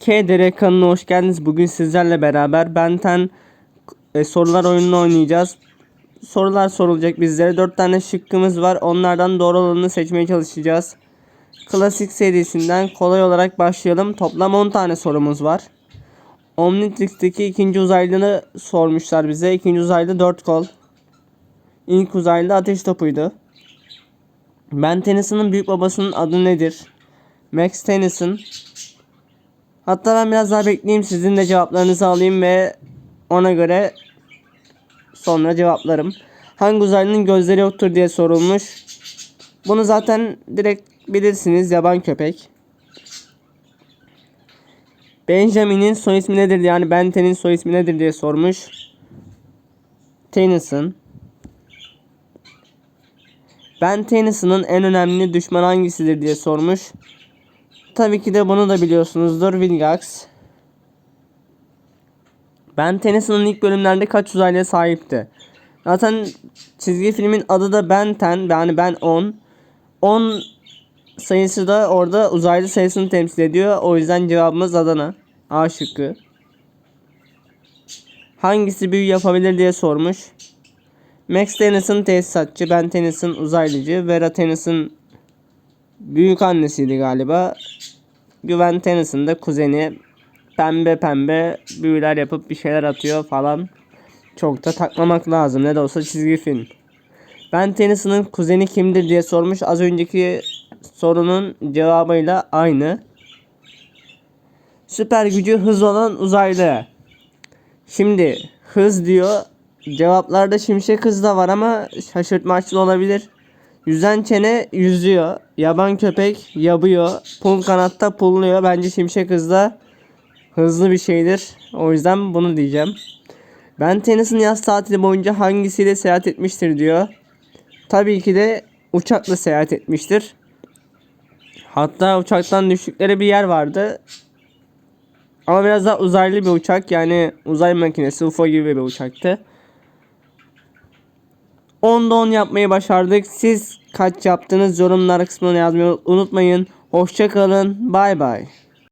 KDR kanalına hoş geldiniz. Bugün sizlerle beraber Benten e, sorular oyununu oynayacağız. Sorular sorulacak bizlere. 4 tane şıkkımız var. Onlardan doğru olanını seçmeye çalışacağız. Klasik serisinden kolay olarak başlayalım. Toplam 10 tane sorumuz var. Omnitrix'teki ikinci uzaylını sormuşlar bize. İkinci uzaylı 4 kol. İlk uzaylı ateş topuydu. Ben Tennyson'ın büyük babasının adı nedir? Max Tennyson. Hatta ben biraz daha bekleyeyim sizin de cevaplarınızı alayım ve ona göre sonra cevaplarım. Hangi uzaylının gözleri yoktur diye sorulmuş. Bunu zaten direkt bilirsiniz yaban köpek. Benjamin'in soy ismi nedir yani Benten'in soy ismi nedir diye sormuş. Tennyson. Ben Tennyson'ın en önemli düşman hangisidir diye sormuş. Tabii ki de bunu da biliyorsunuzdur Vilgax. Ben Tennyson'ın ilk bölümlerde kaç uzaylıya sahipti? Zaten çizgi filmin adı da Ben 10 yani Ben 10. 10 sayısı da orada uzaylı sayısını temsil ediyor. O yüzden cevabımız Adana. A şıkkı. Hangisi büyü yapabilir diye sormuş. Max Tennyson tesisatçı, Ben Tennyson uzaylıcı, Vera Tennyson büyük annesiydi galiba. Güven Tennyson da kuzeni. Pembe pembe büyüler yapıp bir şeyler atıyor falan. Çok da takmamak lazım. Ne de olsa çizgi film. Ben Tennyson'ın kuzeni kimdir diye sormuş. Az önceki sorunun cevabıyla aynı. Süper gücü hız olan uzaylı. Şimdi hız diyor. Cevaplarda şimşek hız da var ama şaşırtmaçlı olabilir. Yüzen çene yüzüyor. Yaban köpek yapıyor. Pul kanatta pulluyor. Bence şimşek hızda hızlı bir şeydir. O yüzden bunu diyeceğim. Ben Tennyson yaz tatili boyunca hangisiyle seyahat etmiştir diyor. Tabii ki de uçakla seyahat etmiştir. Hatta uçaktan düştükleri bir yer vardı. Ama biraz daha uzaylı bir uçak yani uzay makinesi UFO gibi bir uçaktı. 10'da 10 yapmayı başardık. Siz kaç yaptınız yorumlar kısmına yazmayı unutmayın. Hoşçakalın. Bay bay.